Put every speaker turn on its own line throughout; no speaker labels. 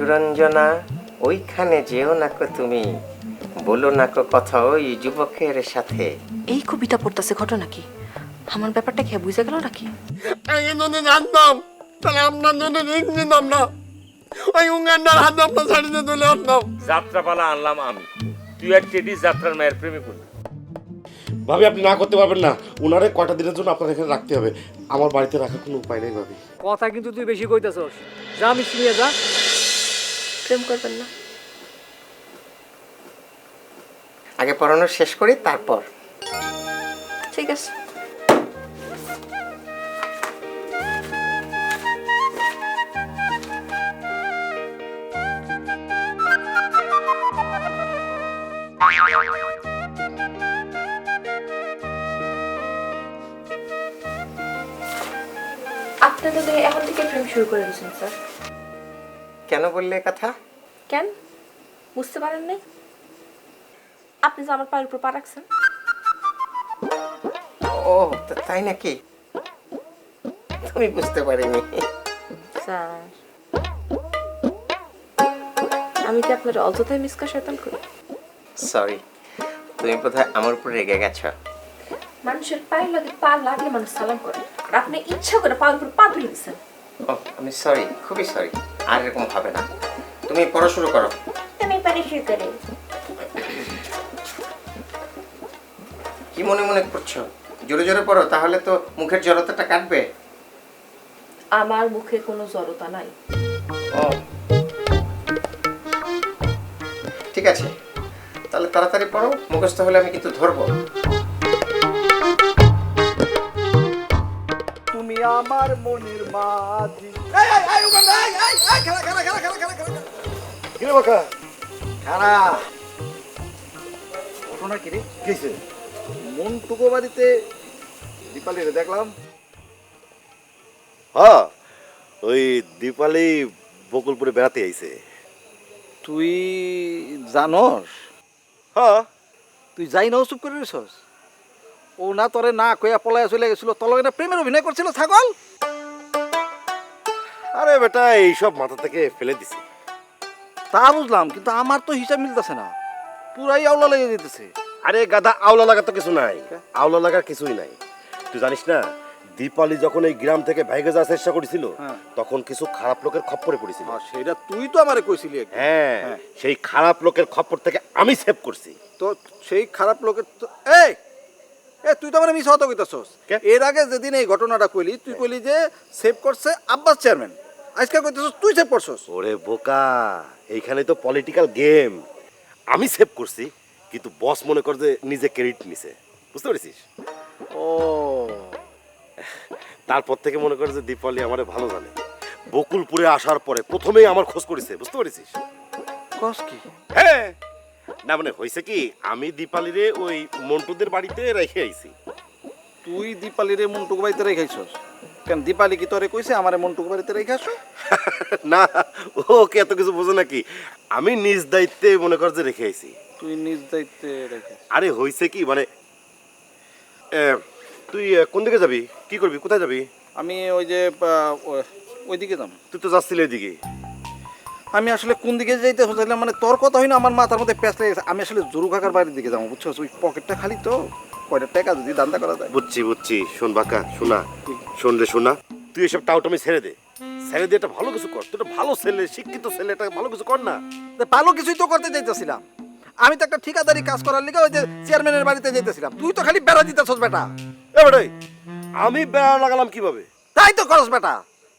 না ওইখানে যেও নাকো তুমি। বলো না কো কথা ওই যুবকের সাথে।
এই কবিতা পড়তেছে ঘটনা কি? আমার ব্যাপারটা খেয়ে বুঝে গেল নাকি?
আমি যদি জানতাম তাহলে আপনার জন্য রিস্ক নিতাম না? ওই উঙ্গান্ডার হাতে আপনার শাড়িতে তুলে আসতাম
যাত্রাপালা আনলাম আমি। তুই আর টেডি যাত্রার মায়ের প্রেমে
ভাবি আপনি না করতে পারবেন না। ওনারে কয়টা দিনের জন্য আপনার এখানে রাখতে হবে? আমার বাড়িতে রাখার কোনো উপায় নেই ভাবি।
কথা কিন্তু তুই বেশি কইতেছস। যা মিষ্টি নিয়ে যা।
প্রেম করবেন না।
আগে পড়ানো শেষ করি তারপর।
ঠিক আছে। আপনি তো এখন থেকে প্রেম শুরু করে দিয়েছেন স্যার।
কেন বললে কথা?
কেন? বুঝতে পারেন নাই? আপনি যে আমার পায়ের উপর পা রাখছেন।
ও তো তাই নাকি? তুমি বুঝতে পারিনি।
স্যার আমি কি আপনার অযথাই মিসকা শয়তান করি?
সরি তুমি বোধহয় আমার উপর রেগে গেছো।
মানুষের পায়ের লাগে পা লাগলে মানুষ সালাম করে। আর আপনি ইচ্ছা করে পায়ের উপর পা তুলে দিচ্ছেন।
ও আমি সরি খুবই সরি আর এরকম হবে না। তুমি পড়া শুরু করো।
আমি পারি শুরু করে।
কি মনে মনে করছ? জোরে জোরে পড়ো তাহলে তো মুখের জড়তাটা কাটবে।
আমার মুখে কোনো জড়তা নাই।
ও। ঠিক আছে। তাহলে তাড়াতাড়ি পড়ো মুখস্থ হলে আমি কিন্তু ধরবো।
আমার মনের মাঝি।
কিরে বাকা?
খারা ঘটনা কি রে?
কিসে
মনটুকু বাড়িতে দীপালিরে দেখলাম।
হ্যাঁ ওই দীপালি বকুলপুরে বেড়াতে আইছে।
তুই জানস?
হ্যাঁ
তুই যাই না চুপ করে রেছস ও না তোরে না কইয়া পলাইয়া চলে গেছিল তোর লগে না প্রেমের অভিনয় করছিল ছাগল?
আরে বেটা এইসব মাথা থেকে ফেলে দিছি।
তা বুঝলাম কিন্তু আমার তো হিসাব মিলতেছে না। পুরাই আওলা লেগে যেতেছে
আরে গাদা আওলা লাগার তো কিছু নাই। আওলা লাগার কিছুই নাই। তুই জানিস না দীপালি যখন এই গ্রাম থেকে ভাইগে যাওয়ার চেষ্টা করেছিল
হ্যাঁ।
তখন কিছু খারাপ লোকের খপ্পরে পড়েছিল।
আর সেটা তুই তো আমারে কইছিলি
হ্যাঁ
হ্যাঁ।
সেই খারাপ লোকের খপ্পর থেকে আমি সেভ করছি।
তো সেই খারাপ লোকের তো এই! এ তুই তো আমার মিস হতো কইতাছস? এর আগে যেদিন এই ঘটনাটা কইলি তুই কইলি যে সেভ করছে আব্বাস চেয়ারম্যান আজকে কইতাছস তুই সেভ করছস।
ওরে বোকা এইখানে তো পলিটিক্যাল গেম আমি সেভ করছি কিন্তু বস মনে কর যে নিজে ক্রেডিট নিছে। বুঝতে পেরেছিস?
ও।
তারপর থেকে মনে করে যে দীপালি আমারে ভালো জানে। বকুলপুরে আসার পরে প্রথমেই আমার খোঁজ করেছে বুঝতে পেরেছিস?
কস কি?
হ্যাঁ। না মানে হয়েছে কি আমি দীপালিরে ওই মন্টুদের বাড়িতে রেখে আইছি।
তুই দীপালিরে মন্টুক বাড়িতে রেখাইছস কেন দীপালি কি তোরে কইছে আমারে মন্টুক বাড়িতে রেখাইছ
না ওকে এত কিছু বোঝো নাকি? আমি নিজ দায়িত্বে মনে কর যে রেখে আইছি।
তুই নিজ দায়িত্বে রেখাইছ
আরে হয়েছে কি মানে এ, তুই কোন দিকে যাবি? কি করবি? কোথায় যাবি?
আমি ওই যে আহ, ওইদিকে যাম।
তুই তো যাচ্ছিলি এদিকে
আমি আসলে কোন দিকে যাইতে চাইলাম মানে তোর কথা হয় না আমার মাথার মধ্যে প্যাঁচ লেগে গেছে। আমি আসলে জরু কাকার বাড়ির দিকে যাব বুঝছ? ওই পকেটটা খালি তো কয়টা টাকা যদি দান্দা করা যায়।
বুঝছি বুঝছি। শোন বাকা শোনা। শোন রে শোনা। তুই এসব টাউটমি ছেড়ে দে। ছেড়ে দিয়ে ভালো কিছু কর। তুই একটা ভালো ছেলে শিক্ষিত ছেলে ভালো কিছু কর না।
ভালো কিছুই তো করতে যাইতেছিলাম। আমি তো একটা ঠিকাদারি কাজ করার লিগে ওই যে চেয়ারম্যানের বাড়িতে যাইতেছিলাম। তুই তো খালি বেড়া দিতেছস বেটা।
এ বেটাই আমি বেড়া লাগালাম কীভাবে?
তাই তো করস বেটা।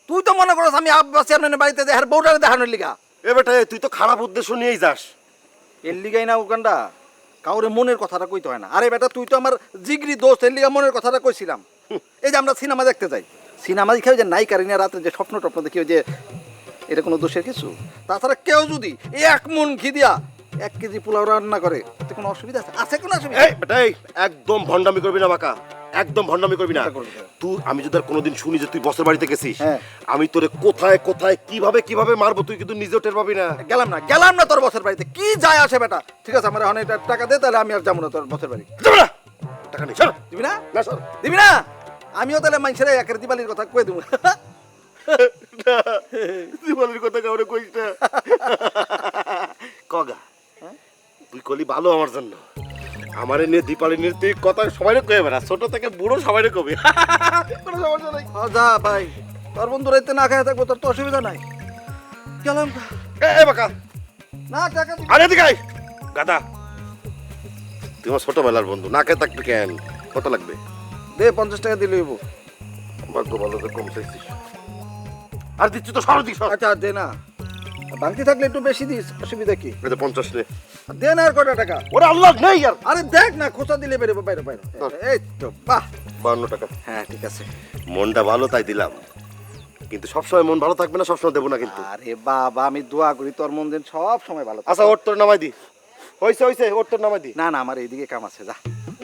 তুই তো মনে করস আমি আব্বাস চেয়ারম্যানের বাড়িতে দেখার বউটারে দেখানোর লিগা।
এ বেটা এ, তুই তো খারাপ উদ্দেশ্য নিয়েই যাস।
এর লিগাই না ওখানটা কাউরে মনের কথাটা কইতে হয় না। আরে বেটা তুই তো আমার জিগরি দোস্ত এর লিগা মনের কথাটা কইছিলাম। এই যে আমরা সিনেমা দেখতে যাই সিনেমা দেখে ওই যে নাই কারিনা রাতে যে স্বপ্ন টপ্ন দেখি ওই যে এটা কোনো দোষের কিছু? তাছাড়া কেউ যদি এক মন ঘি দিয়া এক কেজি পোলাও রান্না করে এতে কোনো অসুবিধা আছে? আছে কোনো অসুবিধা?
এই বেটাই একদম ভণ্ডামি করবি না বাকা। একদম ভণ্ডামি করবি না। তুই আমি যদি আর কোনোদিন শুনি যে তুই বসের বাড়িতে গেছিস
হ্যাঁ।
আমি তোরে কোথায় কোথায় কীভাবে কীভাবে মারবো তুই কিন্তু নিজেও টের পাবি না।
গেলাম না গেলাম না তোর বসের বাড়িতে। কি যায় আসে বেটা? ঠিক আছে আমার এটা টাকা দে তাহলে আমি আর যাব না তোর বসের বাড়ি।
যাবে না! টাকা নেই সর!
দিবি না?
না সর!
দিবি না? আমিও তাহলে মানুষের একের দিবালির কথা কয়ে দেবো।
না দীপালির কথা কাউরে কইস না। কগা তুই কলি ভালো আমার জন্য। আমারে নিয়ে দীপালি নিয়ে তুই কথা সবাই কয়ে বেড়া ছোট থেকে বুড়ো সবাই কবি। কোনো সমস্যা নাই।
যা ভাই। তোর বন্ধু রাইতে না খায় থাকব তোর তো অসুবিধা নাই। গেলাম
এ, বাকা।
না টাকা।
আরে দিকে। গাদা তুই আমার ছোটবেলার বন্ধু না কে থাকবে কেন? কত লাগবে?
দে পঞ্চাশ টাকা দিলে।
ভাগ্য ভালো তো কম চাইছিস। আর দিচ্ছি তো সরো দিক সর।
আচ্ছা দে না। বাংতি থাকলে একটু বেশি দিস অসুবিধা কি?
তো পঞ্চাশ নে
দে না আর কটা টাকা।
ওরে আল্লাহ নেই আর।
আরে দেখ না খোঁচা দিলে বেরোবো বাইরে বাইরে। এই তো বাহ।
বান্ন টাকা।
হ্যাঁ ঠিক আছে।
মনটা ভালো তাই দিলাম। কিন্তু সবসময় মন ভালো থাকবে না সবসময় দেবো না কিন্তু।
আরে বাবা আমি দোয়া করি তোর মন দিন সব সময় ভালো থাকে।
আচ্ছা ওর তোর নামাই দি। হয়েছে হয়েছে ওর তোর নামাই দি।
না না আমার এইদিকে কাম আছে যা।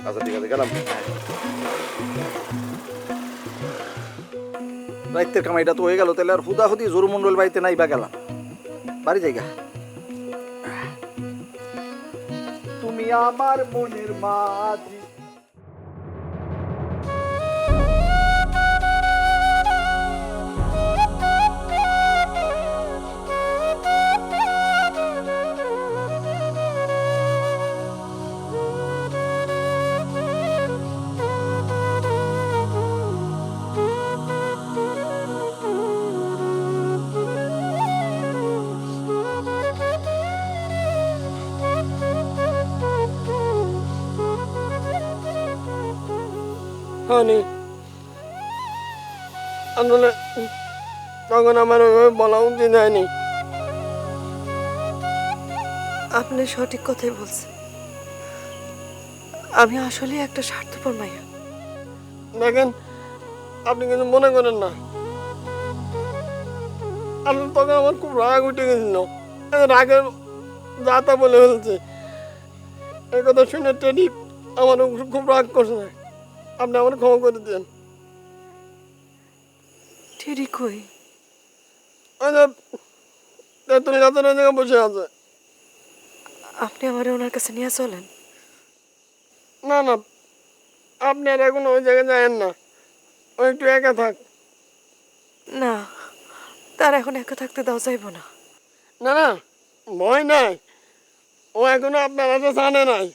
আচ্ছা ঠিক আছে গেলাম।
রাইতের কামাইটা তো হয়ে গেল তাহলে আর হুদা হুদি জোর মন্ডল বাড়িতে নাই বা গেলাম। বাড়ি জায়গা তুমি আমার মনের মাঝি।
হয়নি আসলে তখন আমার ওইভাবে বলা উচিত হয়নি
আপনি সঠিক কথাই বলছেন। আমি আসলে একটা স্বার্থপর মাইয়া।
দেখেন আপনি কিন্তু মনে করেন না। আসলে তখন আমার খুব রাগ উঠে গেছিল। রাগের যা তা বলে ফেলছে। এই কথা শুনে টেডি আমার খুব রাগ করছে। আপনি আমার ক্ষমা করে দেন।
ঠিক কই?
তেঁতুল গাছের ওই জায়গায় বসে আছে।
আপনি আমার ওনার কাছে নিয়ে চলেন।
না না আপনি আর এখন ওই জায়গায় যায়েন না। ও একটু একা থাক।
না তার এখন একা থাকতে দাও যাইব না।
না না ভয় নাই। ও এখনও আপনার কাছে জানে নাই।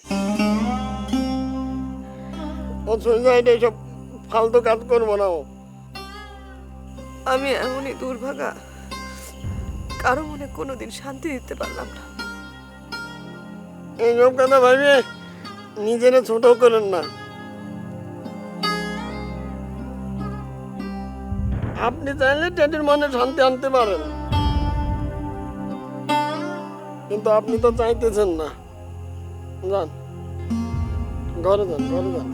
সুইসাইড এইসব ফালতু কাজ করব না
আমি এমনই দুর্ভাগা কারও মনে কোনোদিন শান্তি দিতে পারলাম না।
এইসব কথা ভাবিয়ে নিজেরা ছোট করেন না। আপনি চাইলে টেডির মনে শান্তি আনতে পারেন। কিন্তু আপনি তো চাইতেছেন না। যান ঘরে যান ঘরে যান।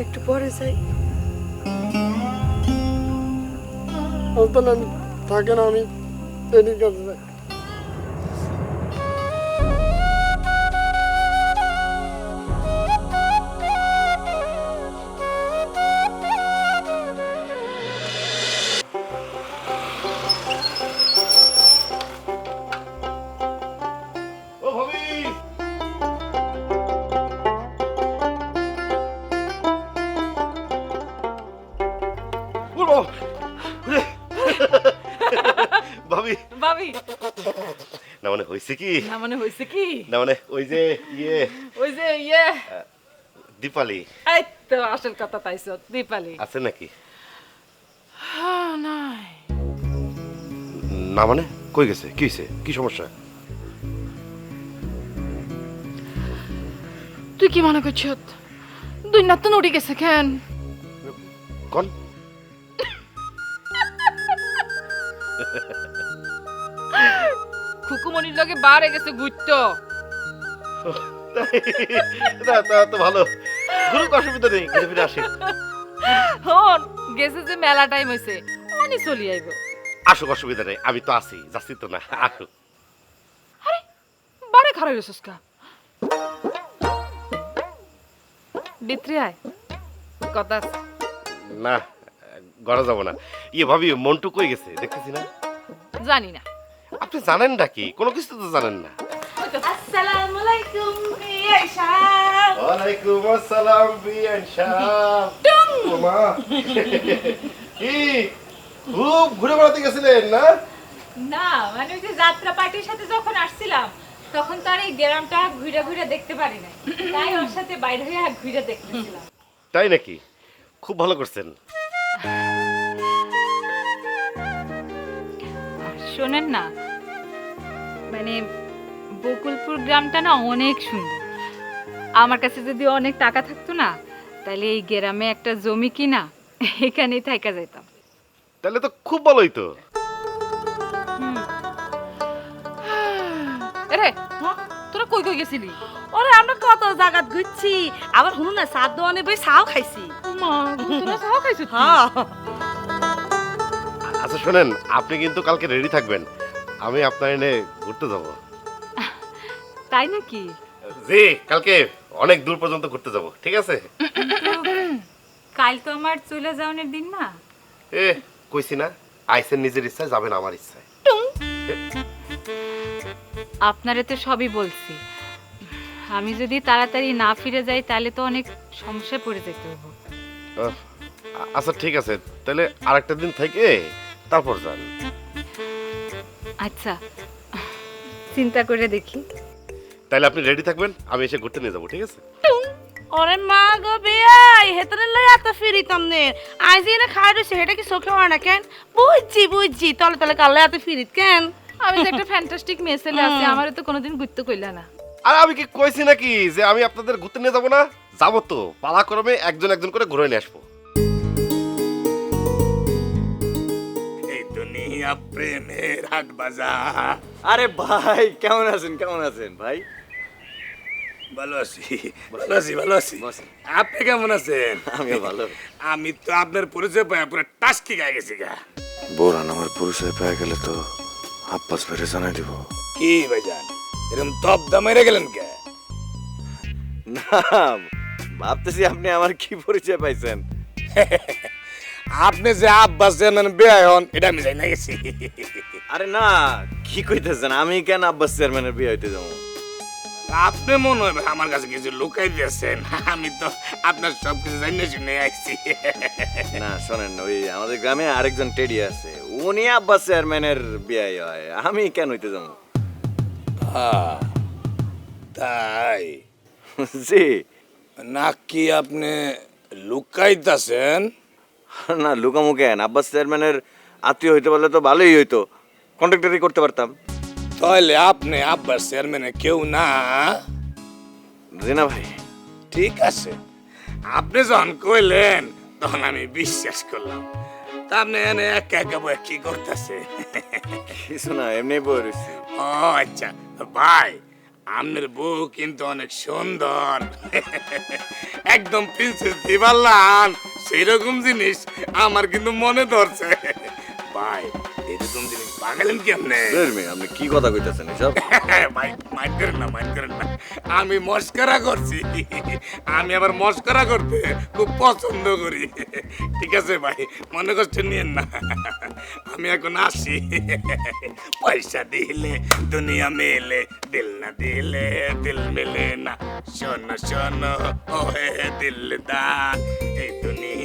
একটু পরে যাই।
তাহলে আমি টেডির কাছে যাই।
হয়েছে কি?
না মানে হয়েছে কি?
না মানে ওই যে ইয়ে।
ওই যে ইয়ে।
দীপালি।
এই তো আসল কথা পাইছো দীপালি।
আছে নাকি?
নাই।
না মানে? কই গেছে? কি হয়েছে কি সমস্যা?
তুই কি মনে করছ? দুই নাত উড়ি গেছে কেন?
কোন?
খুকুমনির লগে বারে গেছে ঘুরতো।
না তা তো ভালো। অসুবিধা নেই ঘুরে ফিরে আসি।
হন গেছে যে মেলা টাইম হইছে অনি চলি আইব।
আসুক অসুবিধা নেই আমি তো আছি যাচ্ছি তো না আসুক।
বারে খারাপ কা? বিত্রি আয় কথা
না গড়া যাব না। ইয়ে ভাবি মন্টু কই গেছে দেখতেছি না?
জানি না।
আপনি জানেন নাকি কোনো কিছু তো জানেন না।
আসসালামু আলাইকুম আয়েশা
ওয়ালাইকুম আসসালাম বিয়ান শাহ ওমা কি? খুব ঘুরে বেড়াতে গেছিলেন না?
না মানে ওই যে যাত্রা পার্টির সাথে যখন আসছিলাম তখন তো আর এই গ্রামটা ঘুরে ঘুরে দেখতে পারি না তাই ওর সাথে বাইরে হয়ে ঘুরে দেখতেছিলাম।
তাই নাকি? খুব ভালো করছেন।
শোনেন না মানে বকুলপুর গ্রামটা না অনেক সুন্দর। আমার কাছে যদি অনেক টাকা থাকতো না তাহলে এই গ্রামে একটা জমি কিনা এখানেই থাকা যেতাম
তাহলে তো খুব ভালোই তো।
এরে তোরা কই কই গেছিলি?
ওরে আমরা কত জায়গাত ঘুরছি। আবার শুনুন না সাত দোয়ানে বই চাও খাইছি।
মা তোরা চাও খাইছো?
হ্যাঁ।
আচ্ছা শোনেন আপনি কিন্তু কালকে রেডি থাকবেন। আমি আপনার এনে ঘুরতে যাব।
তাই নাকি?
জি কালকে অনেক দূর পর্যন্ত ঘুরতে যাব ঠিক আছে?
কাল তো আমার চলে যাওয়ার দিন না?
এ কইছি না আইসেন নিজের ইচ্ছায় যাবেন আমার ইচ্ছায়।
আপনারে তো সবই বলছি। আমি যদি তাড়াতাড়ি না ফিরে যাই তাহলে তো অনেক সমস্যায় পড়ে যেতে হব।
আচ্ছা ঠিক আছে। তাহলে আরেকটা দিন থেকে তারপর যান।
আচ্ছা চিন্তা করে দেখি।
তাহলে আপনি রেডি থাকবেন? আমি এসে ঘুরতে নিয়ে যাব ঠিক আছে?
ওরে মা গো বেয়াই হেতরে লই এত ফিরি তমনে আইজি এনে খাই রইছে হেটা কি চোখে হয় না কেন? বুঝছি বুঝছি। তলে তলে কালে এত ফিরিত কেন?
আমি তো একটা ফ্যান্টাস্টিক মেসেলে আছি আমার তো কোনোদিন ঘুরতে কইলা না।
আর আমি কি কইছি নাকি যে আমি আপনাদের ঘুরতে নিয়ে যাব না? যাব তো। পালা পালাক্রমে একজন একজন করে ঘুরে নিয়ে আসব।
দুনিয়া প্রেমের হাট বাজার
আরে ভাই কেমন আছেন কেমন আছেন ভাই?
ভালো আছি ভালো আছি ভালো আছি। আপনি কেমন আছেন?
আমিও ভালো।
আমি তো আপনার পরিচয় পাই পুরো টাস্কি গায়ে গেছি গা।
বোরান আমার পরিচয় পেয়ে গেলে তো আব্বাস বেড়ে জানাই দিব।
কি ভাইজান এরকম তপ দামাইরে গেলেন কে?
না ভাবতেছি আপনি আমার কি পরিচয় পাইছেন?
আপনি যে আব্বাস চেয়ারম্যান বেয়ায় হন এটা আমি জানি না গেছি।
আরে না কি কইতেছেন? আমি কেন আব্বাস চেয়ারম্যানের বিয়ে হইতে যাব?
আপনি মনে হয় আমার কাছে কিছু লুকাই দিয়েছেন। আমি তো আপনার সব কিছু জানিয়ে শুনে আসছি।
না শোনেন ওই আমাদের গ্রামে আরেকজন টেডি আছে। উনি আব্বাস চেয়ারম্যানের বিয়ে হয়। আমি কেন হইতে যাব?
তাই?
জি।
নাকি আপনি লুকাইতাছেন?
না লুকামু কেন আব্বাস চেয়ারম্যানের আত্মীয় হইতে পারলে তো ভালোই হইতো। কন্ট্রাক্টারই করতে পারতাম।
তাহলে আপনি আব্বাস চেয়ারম্যানে কেউ না?
জি না ভাই।
ঠিক আছে। আপনি যখন কইলেন তখন আমি বিশ্বাস করলাম। তা আপনি এনে একা একা বয়ে কি করতেছে?
কিছু না এমনি রয়েছি
ও আচ্ছা। ভাই আপনার বউ কিন্তু অনেক সুন্দর। একদম প্রিন্সেস দিবাল্লান সেরকম জিনিস আমার কিন্তু মনে ধরছে। ভাই এরকম জিনিস কেমনে?
আপনি কি কথা কইতেছেন এসব?
ভাই মাইন্ড করেন না মাইন্ড করেন না। আমি মস্করা করছি। আমি আবার মস্করা করতে খুব পছন্দ করি। ঠিক আছে ভাই মনে কষ্ট নিয়েন না। আমি এখন আসি। পয়সা দিলে দুনিয়া মেলে দিল না দিলে দিল মেলে না। শোনো শোনো ও হে দিলদার এই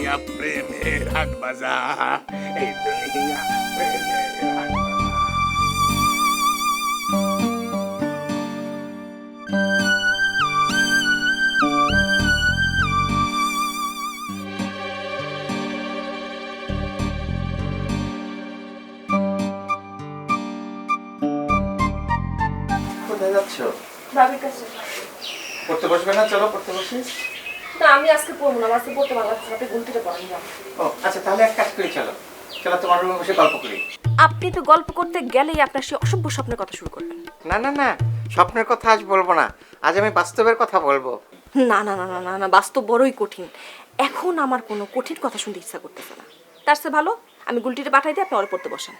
দুনিয়া প্রেমের হাট বাজার। এই দুনিয়া প্রেমের হাট
কোথায় যাচ্ছ?
ভাবির কাছে।
পড়তে বসবে না? চলো পড়তে বসিস
না আমি আজকে পড়ব না আজকে পড়তে ভালো লাগছে না, আপনি পড়েন যান
ও আচ্ছা তাহলে এক কাজ করি চলো। চলো তোমার রুমে বসে গল্প করি।
আপনি তো গল্প করতে গেলেই আপনার সে অসভ্য স্বপ্নের কথা শুরু করবেন।
না না না স্বপ্নের কথা আজ বলব না। আজ আমি বাস্তবের কথা বলব।
না না না না না না বাস্তব বড়ই কঠিন। এখন আমার কোনো কঠিন কথা শুনতে ইচ্ছা করতেছে না। তার চেয়ে ভালো আমি গুলটিটা পাঠাই দিয়ে আপনি অরে পড়তে বসেন।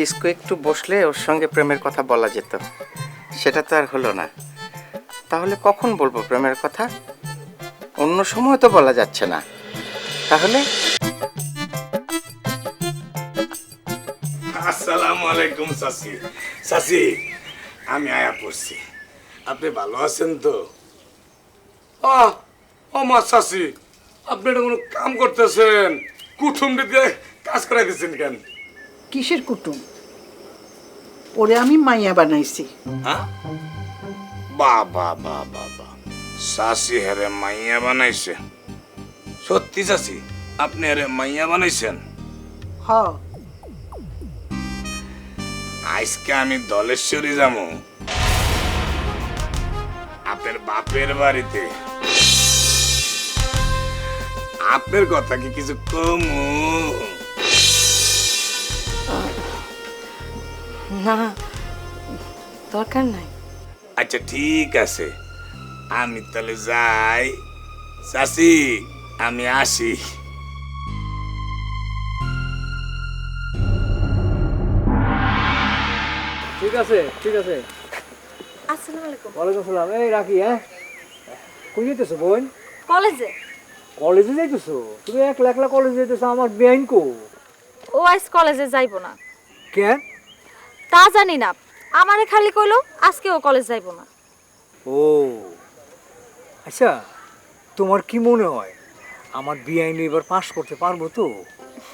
ডিস্কো একটু বসলে ওর সঙ্গে প্রেমের কথা বলা যেত। সেটা তো আর হলো না। তাহলে কখন বলব প্রেমের কথা? অন্য সময় তো বলা যাচ্ছে না। তাহলে?
আসসালামু আলাইকুম সাসি। সাসি আমি আয়া পড়ছি। আপনি ভালো আছেন তো? ও মা চাষি আপনি এটা কোনো কাম করতেছেন? কুটুমটি দিয়ে কাজ করাই দিচ্ছেন কেন?
কিসের কুটুম? ওরে আমি মাইয়া বানাইছি।
হ্যাঁ? বাবা বাবা বাবা শাশি হেরে মাইয়া বানাইছে। সত্যি চাষি আপনি হেরে মাইয়া বানাইছেন?
হ।
আজকে আমি দলেশ্বরী যাব। আপনার বাপের বাড়িতে। আপনার কথা কি কিছু কমু?
না দরকার নাই।
আচ্ছা ঠিক আছে। আমি তাহলে যাই। চাষি আমি আসি।
ঠিক আছে ঠিক আছে।
আসসালামু আলাইকুম।
ওয়ালাইকুম সালাম। এই রাখি হ্যাঁ? কই যেতেছো বোন?
কলেজে।
কলেজে যাইতেছো? তুমি একলা একলা কলেজে যাইতেছো আমার বেআইন কো?
ও আজ কলেজে যাইবো না।
কেন?
তা জানি না। আমারে খালি কইলো আজকে ও কলেজ যাইব না।
ও আচ্ছা তোমার কি মনে হয়? আমার বিআইন এবার পাস করতে পারব তো?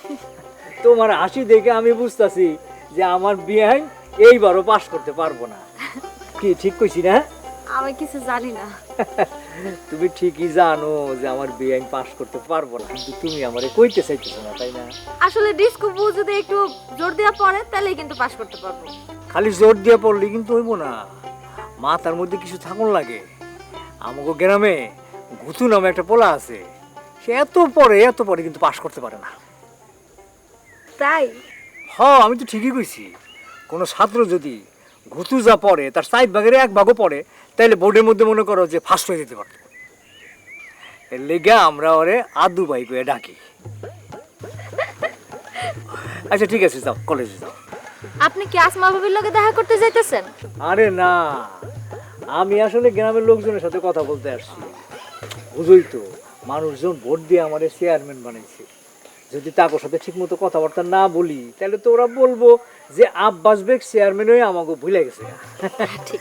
তোমার হাসি দেখে আমি বুঝতাছি যে আমার বিআইন এইবারও পাস করতে পারব না। কি ঠিক কইছি না?
আমি কিছু জানি না।
তুমি ঠিকই জানো যে আমার বিআইন পাস করতে পারব না কিন্তু তুমি আমারে কইতে চাইতেছো না তাই না?
আসলে ডিস্কো বউ যদি একটু জোর দেওয়া পড়ে তাহলেই কিন্তু পাশ করতে পারব।
খালি জোর দিয়ে পড়লে কিন্তু হইব না। মাথার মধ্যে কিছু থাকুন লাগে। আমাকে গ্রামে ঘুতু নামে একটা পোলা আছে। সে এত পরে এত পরে কিন্তু পাশ করতে পারে না।
তাই?
হ আমি তো ঠিকই কইছি। কোনো ছাত্র যদি ঘুতু যা পড়ে তার সাইড ভাগের এক ভাগও পড়ে তাইলে বোর্ডের মধ্যে মনে করো যে ফার্স্ট হয়ে যেতে পারতো। এর লেগে আমরা ওরে আদু ভাই করে ডাকি। আচ্ছা ঠিক আছে যাও কলেজে যাও।
আপনি কি আসমা ভাবির লগে দেখা করতে যাইতেছেন?
আরে না আমি আসলে গ্রামের লোকজনের সাথে কথা বলতে আসছি। বুঝই তো মানুষজন ভোট দিয়ে আমাদের চেয়ারম্যান বানাইছে। যদি তাদের সাথে ঠিক মতো কথাবার্তা না বলি তাহলে তো ওরা বলব যে আব্বাস বেগ চেয়ারম্যান হয়ে আমাকে ভুলে গেছে।
ঠিক।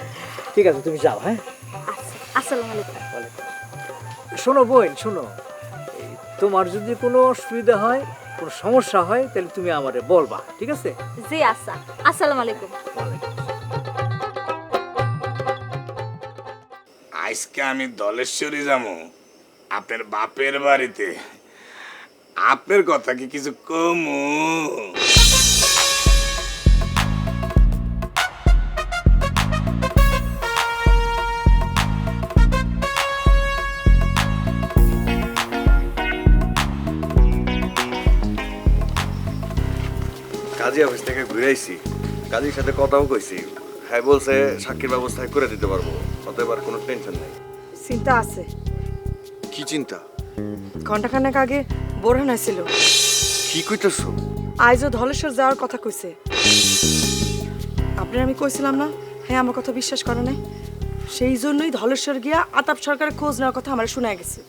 ঠিক আছে তুমি যাও হ্যাঁ?
আচ্ছা আসসালামু আলাইকুম।
শোনো বোন শোনো। তোমার যদি কোনো অসুবিধা হয় কোনো সমস্যা হয় তাহলে তুমি আমারে বলবা ঠিক আছে?
জি আচ্ছা। আসসালামু আলাইকুম।
আজকে আমি দলেশ্বরী যাব আপনার বাপের বাড়িতে। আপনার কথা কি কিছু কমু?
কাজী অফিস থেকে ঘুরে আইছি। কাজীর সাথে কথাও কইছি। হ্যাঁ বলছে সাক্ষীর ব্যবস্থা করে দিতে পারব। অতএব আর কোনো টেনশন নাই।
চিন্তা আছে।
কি চিন্তা?
ঘন্টাখানেক আগে বোরহান আসছিল
কি কইতেছো?
আইজও ধলেশ্বর যাওয়ার কথা কইছে। আপনার আমি কইছিলাম না? হ্যাঁ আমার কথা বিশ্বাস করে নাই। সেই জন্যই ধলেশ্বর গিয়া আতাপ সরকারের খোঁজ নেওয়ার কথা আমার শোনা গেছে।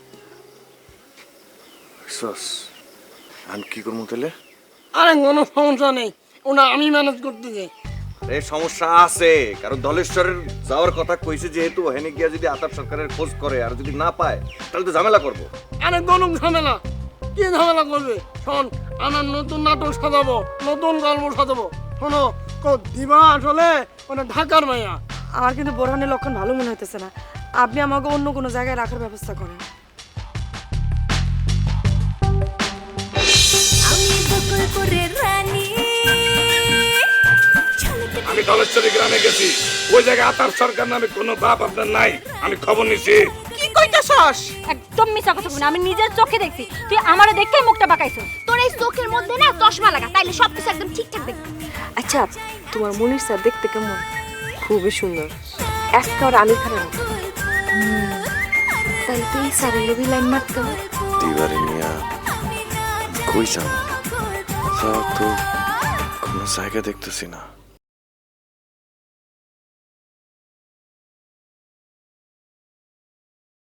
সস আমি কি করব তাহলে
আরে কোনো সমস্যা নেই। ওনা আমি ম্যানেজ করতে যাই
এই সমস্যা আছে কারণ দলেশ্বরের যাওয়ার কথা কইছে যেহেতু হেনে গিয়া যদি আতাপ সরকারের খোঁজ করে আর যদি না পায় তাহলে তো ঝামেলা করব।
আরে কোনো ঝামেলা কি ঝামেলা করবে? শোন আমার নতুন নাটক সাজাবো নতুন গল্প সাজাবো। শোনো কো- দিবা আসলে? মানে ঢাকার মাইয়া
আমার কিন্তু বোরহানের লক্ষণ ভালো মনে হইতেছে না। আপনি আমাকে অন্য কোনো জায়গায় রাখার ব্যবস্থা করেন।
আমি দলেশ্বরী গ্রামে গেছি। ওই জায়গায় আতার সরকার নামে কোনো বাপ আপনার নাই আমি খবর নিছি।
কি কইতাছস? একদম মিছা কথা বলবি না আমি নিজের চোখে দেখছি। তুই আমারে দেখে মুখটা বাঁকাইছ তোর এই চোখের মধ্যে না চশমা লাগা তাইলে সবকিছু একদম ঠিকঠাক দেখবি।
আচ্ছা তোমার মনির স্যার দেখতে কেমন? খুবই সুন্দর। একেবারে আমির খানের মতো।
তাহলে তুই স্যারের লবি লাইন মারতে
দিবারে নিয়া কই যাও তো কোনো জায়গা দেখতেছি না।